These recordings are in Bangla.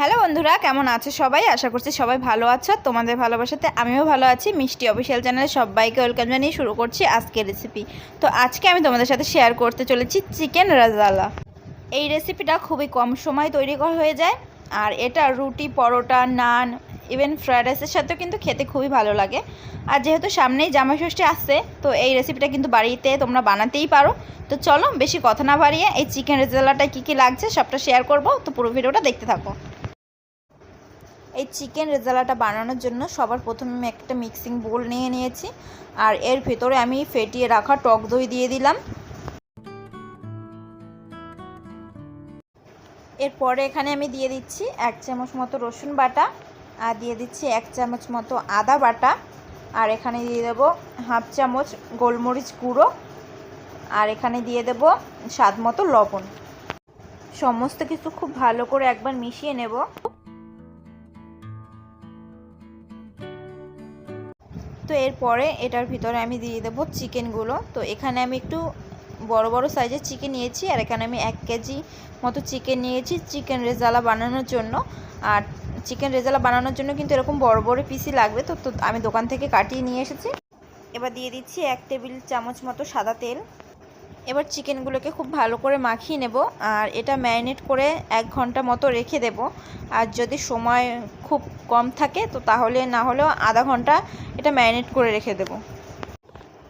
হ্যালো বন্ধুরা, কেমন আছো সবাই? আশা করছি সবাই ভালো আছো। তোমাদের ভালোবাসাতে আমিও ভালো আছি। মিষ্টি অফিসিয়াল চ্যানেলে সবাইকে ওয়েলকাম জানিয়ে শুরু করছি আজকের রেসিপি তো আজকে আমি তোমাদের সাথে শেয়ার করতে চলেছি চিকেন রাজালা এই রেসিপিটা খুবই কম সময় তৈরি করা হয়ে যায়। আর এটা রুটি, পরোটা, নান ইভেন ফ্রায়েড রাইসের সাথেও কিন্তু খেতে খুবই ভালো লাগে। আর যেহেতু সামনেই জামাই ষষ্ঠী আসছে, তো এই রেসিপিটা কিন্তু বাড়িতে তোমরা বানাতেই পারো। তো চলো, বেশি কথা না বাড়িয়ে এই চিকেন রেজালাটায় কী কী লাগছে সবটা শেয়ার করব। তো পুরো ভিডিওটা দেখতে থাকো। এই চিকেন রেজালাটা বানানোর জন্য সবার প্রথমে আমি একটা মিক্সিং বোল নিয়ে নিয়েছি আর এর ভেতরে আমি ফেটিয়ে রাখা টক দই দিয়ে দিলাম। এরপরে এখানে আমি দিয়ে দিচ্ছি এক চামচ মতো রসুন বাটা, আর দিয়ে দিচ্ছি এক চামচ মতো আদা বাটা, আর এখানে দিয়ে দেবো হাফ চামচ গোলমরিচ গুঁড়ো, আর এখানে দিয়ে দেব স্বাদ মতো লবণ। সমস্ত কিছু খুব ভালো করে একবার মিশিয়ে নেব। তো এরপরে এটার ভিতরে আমি দিয়ে দেবো চিকেনগুলো। তো এখানে আমি একটু বড় বড় সাইজের চিকেন নিয়েছি আর এখানে আমি এক কেজি মতো চিকেন নিয়েছি চিকেন রেজালা বানানোর জন্য। আর চিকেন রেজালা বানানোর জন্য কিন্তু এরকম বড় বড় পিসি লাগবে। তো তো আমি দোকান থেকে কাটিয়ে নিয়ে এসেছি। এবার দিয়ে দিচ্ছি এক টেবিল চামচ মতো সাদা তেল। এবার চিকেনগুলোকে খুব ভালো করে মাখিয়ে নেব, আর এটা ম্যারিনেট করে এক ঘণ্টা মতো রেখে দেব। আর যদি সময় খুব কম থাকে, তো তাহলে না হলেও আধা ঘণ্টা এটা ম্যারিনেট করে রেখে দেব।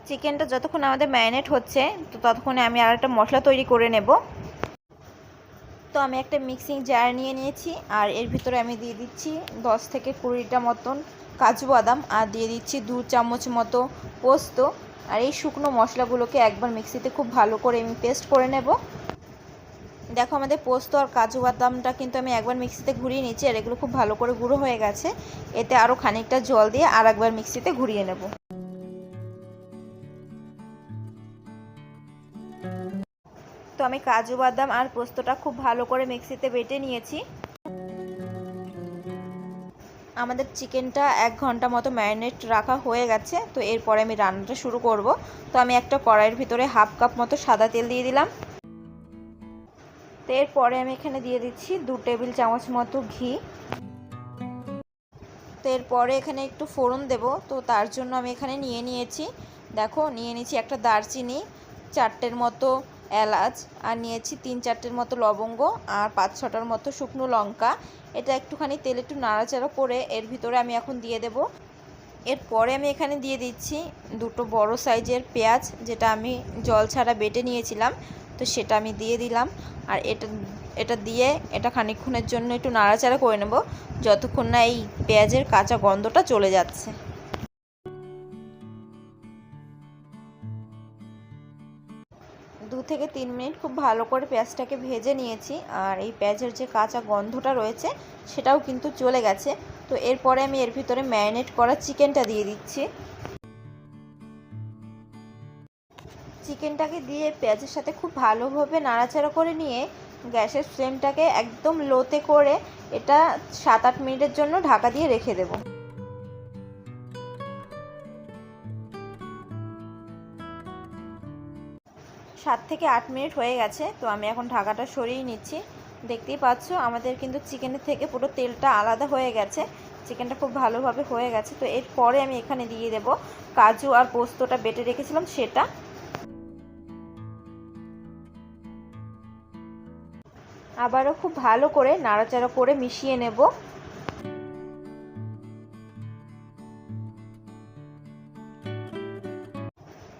চিকেনটা যতক্ষণ আমাদের ম্যারিনেট হচ্ছে, তো ততক্ষণে আমি আর একটা মশলা তৈরি করে নেব। তো আমি একটা মিক্সিং জার নিয়ে নিয়েছি, আর এর ভিতরে আমি দিয়ে দিচ্ছি দশ থেকে কুড়িটা মতন কাজু বাদাম, আর দিয়ে দিচ্ছি দু চামচ মতো পোস্ত। আর এই শুকনো মশলাগুলোকে একবার মিক্সিতে খুব ভালো করে আমি পেস্ট করে নেব। দেখো আমাদের পোস্ত আর কাজু বাদামটা কিন্তু আমি একবার মিক্সিতে ঘুরিয়ে নিচ্ছি আর এগুলো খুব ভালো করে গুঁড়ো হয়ে গেছে। এতে আরও খানিকটা জল দিয়ে আর একবার মিক্সিতে ঘুরিয়ে নেব। তো আমি কাজু বাদাম আর পোস্তটা খুব ভালো করে মিক্সিতে বেটে নিয়েছি। আমাদের চিকেনটা এক ঘণ্টা মতো ম্যারিনেট রাখা হয়ে গেছে, তো এরপরে আমি রান্নাটা শুরু করব। তো আমি একটা কড়াইয়ের ভিতরে হাফ কাপ মতো সাদা তেল দিয়ে দিলাম। তো এরপরে আমি এখানে দিয়ে দিচ্ছি দু টেবিল চামচ মতো ঘি। তো এরপরে এখানে একটু ফোড়ন দেব, তো তার জন্য আমি এখানে নিয়ে নিয়েছি। দেখো, নিয়ে নিয়েছি একটা দারচিনি, চারটের মতো এলাচ, আর নিয়েছি তিন চারটের মতো লবঙ্গ আর পাঁচ ছটার মতো শুকনো লঙ্কা। এটা একটুখানি তেল একটু নাড়াচাড়া করে এর ভিতরে আমি এখন দিয়ে দেব। এরপরে আমি এখানে দিয়ে দিচ্ছি দুটো বড় সাইজের পেঁয়াজ, যেটা আমি জল ছাড়া বেটে নিয়েছিলাম, তো সেটা আমি দিয়ে দিলাম। আর এটা এটা দিয়ে এটা খানিকক্ষণের জন্য একটু নাড়াচাড়া করে নেব, যতক্ষণ না এই পেঁয়াজের কাঁচা গন্ধটা চলে যাচ্ছে। দু থেকে তিন মিনিট খুব ভালো করে পেঁয়াজটাকে ভেজে নিয়েছি। আর এই পেঁয়াজের যে কাঁচা গন্ধটা রয়েছে, সেটাও কিন্তু চলে গেছে। তো এরপরে আমি এর ভিতরে ম্যারিনেট করা চিকেনটা দিয়ে দিচ্ছি। চিকেনটাকে দিয়ে পেঁয়াজের সাথে খুব ভালোভাবে নাড়াচাড়া করে নিয়ে গ্যাসের ফ্লেমটাকে একদম লোতে করে এটা সাত আট মিনিটের জন্য ঢাকা দিয়ে রেখে দেবো। সাত থেকে আট মিনিট হয়ে গেছে, তো আমি এখন ঢাকাটা সরিয়ে নিচ্ছি। দেখতেই পাচ্ছ, আমাদের কিন্তু চিকেনের থেকে পুরো তেলটা আলাদা হয়ে গেছে। চিকেনটা খুব ভালোভাবে হয়ে গেছে, তো এরপরে আমি এখানে দিয়ে দেব কাজু আর পোস্তটা বেটে রেখেছিলাম সেটা। আবারও খুব ভালো করে নাড়াচাড়া করে মিশিয়ে নেব।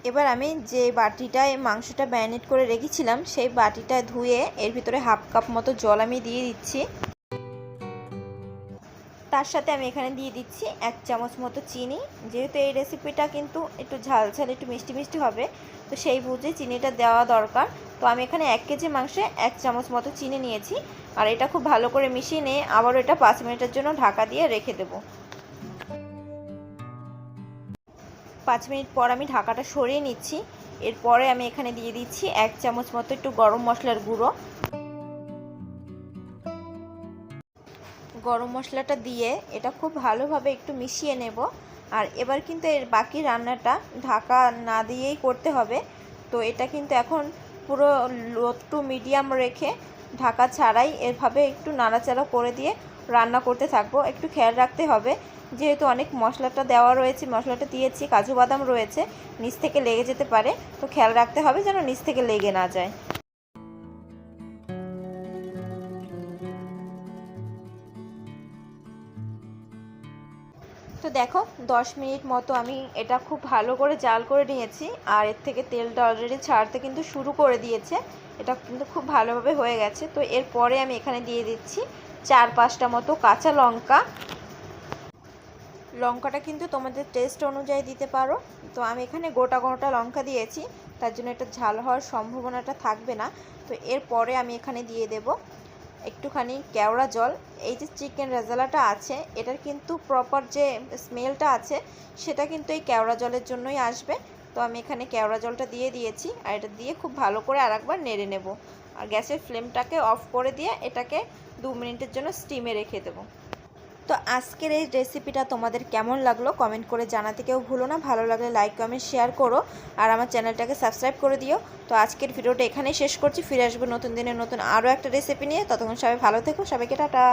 এবার আমি যে বাটিটায়, মাংসটা ম্যারিনেট করে রেখেছিলাম, সেই বাটিটা ধুয়ে এর ভিতরে হাফ কাপ মতো জল আমি দিয়ে দিচ্ছি। তার সাথে আমি এখানে দিয়ে দিচ্ছি এক চামচ মতো চিনি। যেহেতু এই রেসিপিটা কিন্তু একটু ঝাল ঝাল, একটু মিষ্টি মিষ্টি হবে, তো সেই বুঝে চিনিটা দেওয়া দরকার। তো আমি এখানে এক কেজি মাংসে এক চামচ মতো চিনি নিয়েছি, আর এটা খুব ভালো করে মিশিয়ে নিয়ে আবারও এটা পাঁচ মিনিটের জন্য ঢাকা দিয়ে রেখে দেবো। পাঁচ মিনিট পর আমি ঢাকাটা সরিয়ে নিচ্ছি। এরপরে আমি এখানে দিয়ে দিচ্ছি এক চামচ মতো একটু গরম মশলার গুঁড়ো। গরম মশলাটা দিয়ে এটা খুব ভালোভাবে একটু মিশিয়ে নেব। আর এবার কিন্তু এর বাকি রান্নাটা ঢাকা না দিয়েই করতে হবে। তো এটা কিন্তু এখন পুরো লো টু মিডিয়াম রেখে ঢাকা ছাড়াই এভাবে একটু নাড়াচাড়া করে দিয়ে রান্না করতে থাকব। একটু খেয়াল রাখতে হবে, যেহেতু অনেক মশলাটা দেওয়া রয়েছে, মশলাটা দিয়েছি, কাজু বাদাম রয়েছে, নিচ থেকে লেগে যেতে পারে। তো খেয়াল রাখতে হবে যেন নিচ থেকে লেগে না যায়। তো দেখো, দশ মিনিট মতো আমি এটা খুব ভালো করে জাল করে নিয়েছি, আর এর থেকে তেলটা অলরেডি ছাড়তে কিন্তু শুরু করে দিয়েছে। এটা কিন্তু খুব ভালোভাবে হয়ে গেছে। তো এরপরে আমি এখানে দিয়ে দিচ্ছি চার পাঁচটা মতো কাঁচা লঙ্কা। লঙ্কাটা কিন্তু তোমাদের টেস্ট অনুযায়ী দিতে পারো। তো আমি এখানে গোটা গোটা লঙ্কা দিয়েছি, তার জন্য এটা ঝাল হওয়ার সম্ভাবনাটা থাকবে না। তো এরপরে আমি এখানে দিয়ে দেব একটুখানি কেওড়া জল। এই যে চিকেন রেজালাটা আছে, এটার কিন্তু প্রপার যে স্মেলটা আছে, সেটা কিন্তু এই কেওড়া জলের জন্যই আসবে। তো আমি এখানে কেওড়া জলটা দিয়ে দিয়েছি, আর এটা দিয়ে খুব ভালো করে আর একবার নেড়ে নেব। আর গ্যাসের ফ্লেমটাকে অফ করে দিয়ে এটাকে দু মিনিটের জন্য স্টিমে রেখে দেবো। তো আজকের এই রেসিপিটা তোমাদের কেমন লাগল কমেন্ট করে জানাতে কেউ ভুলো না। ভালো লাগলে লাইক কমেন্ট শেয়ার করো আর আমার চ্যানেলটাকে সাবস্ক্রাইব করে দিও। তো আজকের ভিডিওটা এখানেই শেষ করছি। ফিরে আসব নতুন দিনে নতুন আরও একটা রেসিপি নিয়ে। ততক্ষণ সবাই ভালো থেকো। সবাইকে টাটা।